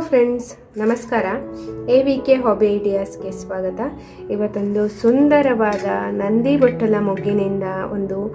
Friends ನಮಸ್ಕಾರ. A V K hobby ಐಡಿಯಾಸ್ಗೆ ಸ್ವಾಗತ. ಇವತ್ತೊಂದು ಸುಂದರವಾದ ನಂದಿ ಬೊಟ್ಟಲ ಮೊಗ್ಗಿನಿಂದ ಒಂದು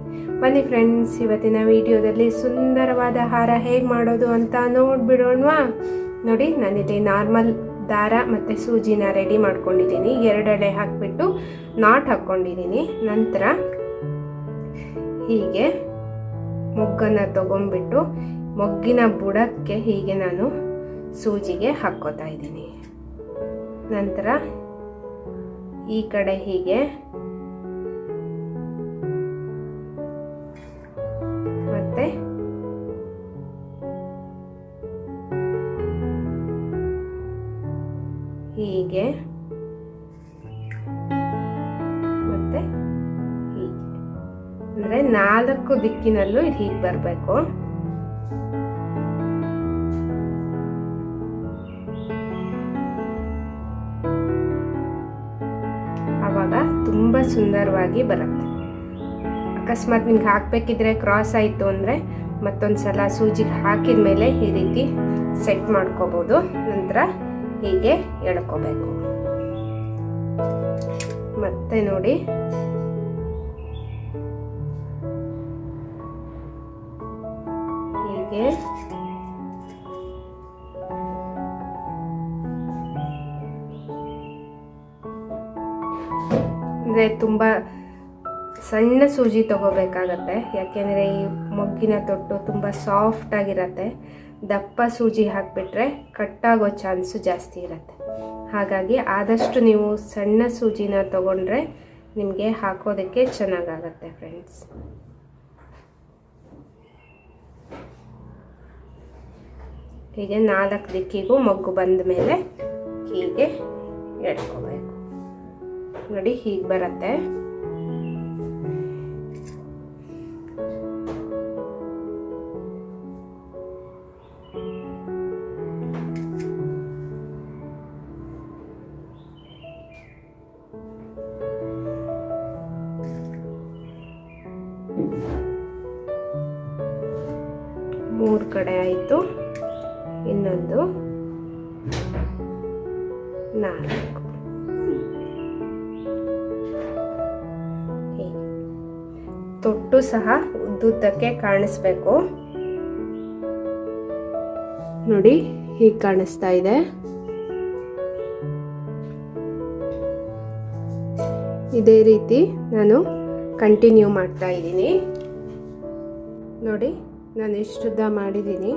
ಬನ್ನಿ ಫ್ರೆಂಡ್ಸ್ ಇವತ್ತಿನ ವಿಡಿಯೋದಲ್ಲಿ ಸುಂದರವಾದ ಹಾರ ಹೇಗೆ ಮಾಡೋದು ಅಂತ ನೋಡ್ಬಿಡೋಣವಾ? ನೋಡಿ, ನಾನಿಲ್ಲಿ ನಾರ್ಮಲ್ ದಾರ ಮತ್ತು ಸೂಜಿನ ರೆಡಿ ಮಾಡ್ಕೊಂಡಿದ್ದೀನಿ. ಎರಡೆಳೆ ಹಾಕಿಬಿಟ್ಟು ನಾಟ್ ಹಾಕ್ಕೊಂಡಿದ್ದೀನಿ. ನಂತರ ಹೀಗೆ ಮೊಗ್ಗನ್ನು ತಗೊಂಡ್ಬಿಟ್ಟು ಮೊಗ್ಗಿನ ಬುಡಕ್ಕೆ ಹೀಗೆ ನಾನು ಸೂಜಿಗೆ ಹಾಕ್ಕೋತಾ ಇದ್ದೀನಿ. ನಂತರ ಈ ಕಡೆ ಹೀಗೆ ಹೀಗೆ. ಮತ್ತೆ ಹೀಗೆ. ಅಂದರೆ ನಾಲ್ಕು ದಿಕ್ಕಿನಲ್ಲೂ ಇದು ಹೀಗೆ ಬರಬೇಕು. ಆವಾಗ ತುಂಬ ಸುಂದರವಾಗಿ ಬರುತ್ತೆ. ಅಕಸ್ಮಾತ್ ನಿಮ್ಗೆ ಹಾಕಬೇಕಿದ್ರೆ ಕ್ರಾಸ್ ಆಯಿತು ಅಂದರೆ ಮತ್ತೊಂದು ಸಲ ಸೂಜಿಗೆ ಹಾಕಿದ ಮೇಲೆ ಈ ರೀತಿ ಸೆಟ್ ಮಾಡ್ಕೋಬೋದು. ನಂತರ ಹೀಗೆ ಎಳ್ಕೋಬೇಕು ಮತ್ತೆ ನೋಡಿ. ಹೀಗೆ. ಅಂದರೆ ತುಂಬ ಸಣ್ಣ ಸೂಜಿ ತಗೋಬೇಕಾಗತ್ತೆ. ಯಾಕೆಂದರೆ ಈ ಮೊಗ್ಗಿನ ತೊಟ್ಟು ತುಂಬ ಸಾಫ್ಟ್ ಆಗಿರತ್ತೆ. ದಪ್ಪ ಸೂಜಿ ಹಾಕಿಬಿಟ್ರೆ ಕಟ್ಟಾಗೋ ಚಾನ್ಸು ಜಾಸ್ತಿ ಇರುತ್ತೆ. ಹಾಗಾಗಿ ಆದಷ್ಟು ನೀವು ಸಣ್ಣ ಸೂಜಿನ ತಗೊಂಡ್ರೆ ನಿಮಗೆ ಹಾಕೋದಕ್ಕೆ ಚೆನ್ನಾಗಾಗತ್ತೆ ಫ್ರೆಂಡ್ಸ್. ಹೀಗೆ ನಾಲ್ಕು ದಿಕ್ಕಿಗೂ ಮಗ್ಗು ಬಂದ ಮೇಲೆ ಹೀಗೆ ಎಡ್ಕೋಬೇಕು ನೋಡಿ ಹೀಗೆ ಬರುತ್ತೆ. ನಾಲ್ಕು ತೊಟ್ಟು ಸಹ ಉದ್ದುದ್ದಕ್ಕೆ ಕಾಣಿಸ್ಬೇಕು। ನೋಡಿ, ಹೀಗೆ ಕಾಣಿಸ್ತಾ ಇದೆ। ಇದೇ ರೀತಿ ನಾನು ಕಂಟಿನ್ಯೂ ಮಾಡ್ತಾ ಇದ್ದೀನಿ। ನೋಡಿ ನಾನು ಎಷ್ಟು ಉದ್ದ ಮಾಡಿದ್ದೀನಿ।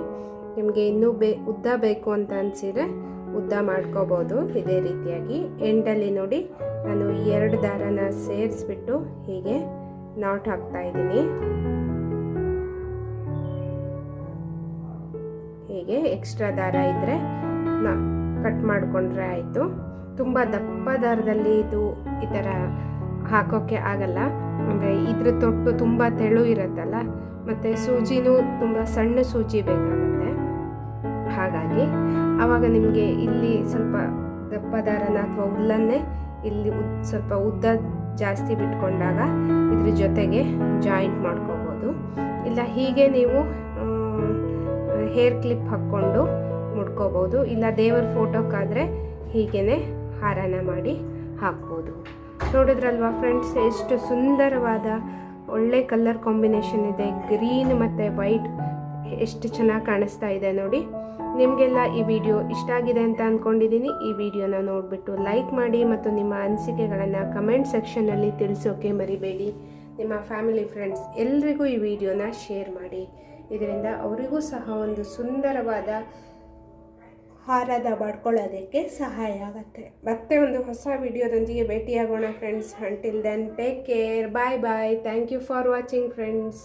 ನಿಮಗೆ ಇನ್ನೂ ಬೇ, ಉದ್ದ ಬೇಕು ಅಂತ ಅನಿಸಿದರೆ ಉದ್ದ ಮಾಡ್ಕೋಬೋದು. ಇದೇ ರೀತಿಯಾಗಿ ಎಂಡಲ್ಲಿ ನೋಡಿ ನಾನು ಎರಡು ದಾರನ ಸೇರಿಸ್ಬಿಟ್ಟು ಹೀಗೆ ನಾಟ್ ಹಾಕ್ತಾ ಇದ್ದೀನಿ. ಹೀಗೆ ಎಕ್ಸ್ಟ್ರಾ ದಾರ ಇದ್ದರೆ ನಾ ಕಟ್ ಮಾಡಿಕೊಂಡ್ರೆ ಆಯಿತು. ತುಂಬ ದಪ್ಪ ದಾರದಲ್ಲಿ ಇದು ಈ ಥರ ಹಾಕೋಕ್ಕೆ ಆಗಲ್ಲ. ಅಂದರೆ ಇದ್ರ ತೊಟ್ಟು ತುಂಬ ತೆಳು ಇರುತ್ತಲ್ಲ, ಮತ್ತು ಸೂಜಿನೂ ತುಂಬ ಸಣ್ಣ ಸೂಜಿ ಬೇಕಾಗುತ್ತೆ. ಹಾಗಾಗಿ ಆವಾಗ ನಿಮಗೆ ಇಲ್ಲಿ ಸ್ವಲ್ಪ ದಪ್ಪ ದಾರನ ಅಥವಾ ಹುಲ್ಲನ್ನೇ ಇಲ್ಲಿ ಉದ್ ಸ್ವಲ್ಪ ಉದ್ದ ಜಾಸ್ತಿ ಬಿಟ್ಕೊಂಡಾಗ ಇದ್ರ ಜೊತೆಗೆ ಜಾಯಿಂಟ್ ಮಾಡ್ಕೋಬೋದು. ಇಲ್ಲ ಹೀಗೆ ನೀವು ಹೇರ್ ಕ್ಲಿಪ್ ಹಾಕ್ಕೊಂಡು ಮುಡ್ಕೋಬೋದು. ಇಲ್ಲ ದೇವರ ಫೋಟೋಕ್ಕಾದರೆ ಹೀಗೇ ಹಾರನ ಮಾಡಿ ಹಾಕ್ಬೋದು. ನೋಡಿದ್ರಲ್ವಾ ಫ್ರೆಂಡ್ಸ್ ಎಷ್ಟು ಸುಂದರವಾದ ಒಳ್ಳೆ ಕಲರ್ ಕಾಂಬಿನೇಷನ್ ಇದೆ. ಗ್ರೀನ್ ಮತ್ತು ವೈಟ್ ಎಷ್ಟು ಚೆನ್ನಾಗಿ ಕಾಣಿಸ್ತಾ ಇದೆ ನೋಡಿ. ನಿಮಗೆಲ್ಲ ಈ ವಿಡಿಯೋ ಇಷ್ಟ ಆಗಿದೆ ಅಂತ ಅಂದ್ಕೊಂಡಿದ್ದೀನಿ ಈ ವಿಡಿಯೋನ ನೋಡಿಬಿಟ್ಟು ಲೈಕ್ ಮಾಡಿ ಮತ್ತು ನಿಮ್ಮ ಅನಿಸಿಕೆಗಳನ್ನು ಕಮೆಂಟ್ ಸೆಕ್ಷನಲ್ಲಿ ತಿಳಿಸೋಕೆ ಮರಿಬೇಡಿ. ನಿಮ್ಮ ಫ್ಯಾಮಿಲಿ ಫ್ರೆಂಡ್ಸ್ ಎಲ್ರಿಗೂ ಈ ವಿಡಿಯೋನ ಶೇರ್ ಮಾಡಿ. ಇದರಿಂದ ಅವರಿಗೂ ಸಹ ಒಂದು ಸುಂದರವಾದ ಹಾರದ ಮಾಡ್ಕೊಳ್ಳೋದಕ್ಕೆ ಸಹಾಯ ಆಗುತ್ತೆ. ಮತ್ತೆ ಒಂದು ಹೊಸ ವಿಡಿಯೋದೊಂದಿಗೆ ಭೇಟಿಯಾಗೋಣ friends until then take care bye bye thank you for watching friends